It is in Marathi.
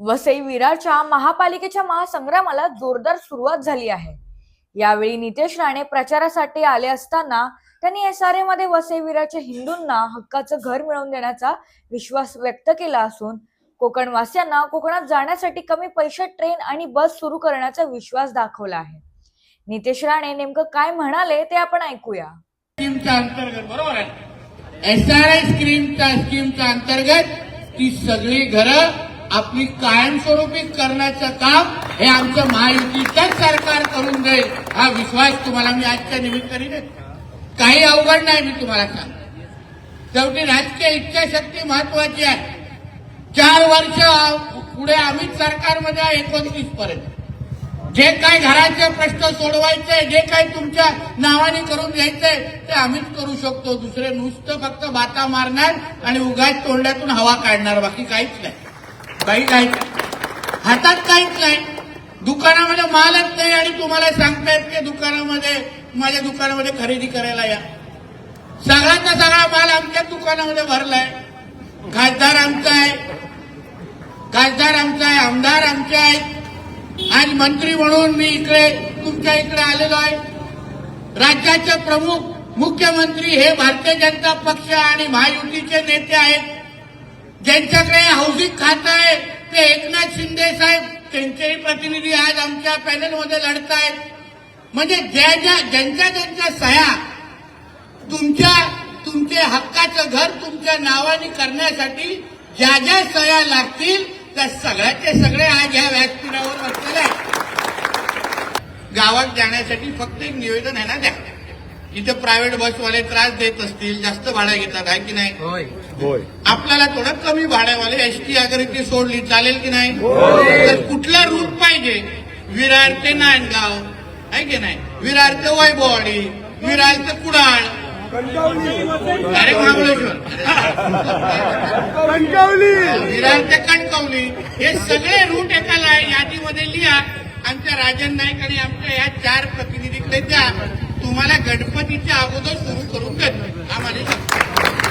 वसई विरारच्या महापालिकेच्या महासंग्रामाला जोरदार सुरुवात झाली आहे. यावेळी नितेश राणे प्रचारासाठी आले असताना त्यांनी एस आरमध्ये वसई विरारच्या हिंदूंना हक्काचं घर मिळवून देण्याचा विश्वास व्यक्त केला असून कोकणवासियांना कोकणात जाण्यासाठी कमी पैशात ट्रेन आणि बस सुरू करण्याचा विश्वास दाखवला आहे. नितेश राणे नेमकं काय म्हणाले ते आपण ऐकूया. स्कीमच्या अंतर्गत बरोबर आहे. एस आर आय स्कीमच्या स्कीमच्या अंतर्गत ती सगळी घरं आपली कायमस्वरूपी करण्याचं काम हे आमचं महायुतीचंच सरकार करून देईल हा विश्वास तुम्हाला मी आजच्या निमित्ताने देतो. काही अवघड नाही मी तुम्हाला सांगतो. शेवटी राजकीय इच्छाशक्ती महत्वाची आहे. चार वर्ष पुढे आम्ही सरकारमध्ये आहे एकोणतीस पर्यंत. जे काय घराचे प्रश्न सोडवायचे जे काय तुमच्या नावाने करून घ्यायचंय ते आम्हीच करू शकतो. दुसरे नुसतं फक्त बाता मारणार आणि उगाच तोंडातून हवा काढणार बाकी काहीच नाही. काही काही नाही. हातात काहीच नाही. दुकानामध्ये मालच नाही आणि तुम्हाला सांगतायत की दुकानामध्ये माझ्या दुकानामध्ये खरेदी करायला या. सगळ्यांचा सगळा माल आमच्या दुकानामध्ये भरलाय. खासदार आमचा आहे. खासदार आमचा आहे आमदार आमचे आहेत. आज मंत्री म्हणून मी इकडे तुमच्या इकडे आलेलो आहे. राज्याचे प्रमुख मुख्यमंत्री हे भारतीय जनता पक्ष आणि महायुतीचे नेते आहेत. ज्यांच्याकडे हाऊसिंग खातं आहे ते एकनाथ शिंदे साहेब त्यांचेही प्रतिनिधी आज आमच्या पॅनलमध्ये लढत आहेत म्हणजे ज्या ज्या ज्यांच्या ज्यांच्या सह्या तुमच्या तुमचे हक्काचं घर तुमच्या नावाने करण्यासाठी ज्या ज्या सह्या लागतील त्या सगळ्याचे सगळे आज या व्यासपीठावर बसलेले आहेत. गावात जाण्यासाठी फक्त एक निवेदन आहे ना द्या इथे प्रायव्हेट बसवाले त्रास देत असतील जास्त भाडं घेतात आहे की नाही? होय. आपल्याला थोडं कमी भाड्यावाले एस टी अगर ती सोडली चालेल की नाही? तर कुठला रूट पाहिजे? विरार ते नांदगाव आहे की नाही? विरार ते वैभववाडी विरार ते कुडाळ. अरे महाबळेश्वर. विरार ते कणकवली. हे सगळे रूट एका यादीमध्ये लिहा. आमच्या राजन नाईक आणि आमच्या या चार प्रतिनिधीकडे द्या तुम्हाला गणपतीच्या अगोदर सुरू करून देतो आम्हाला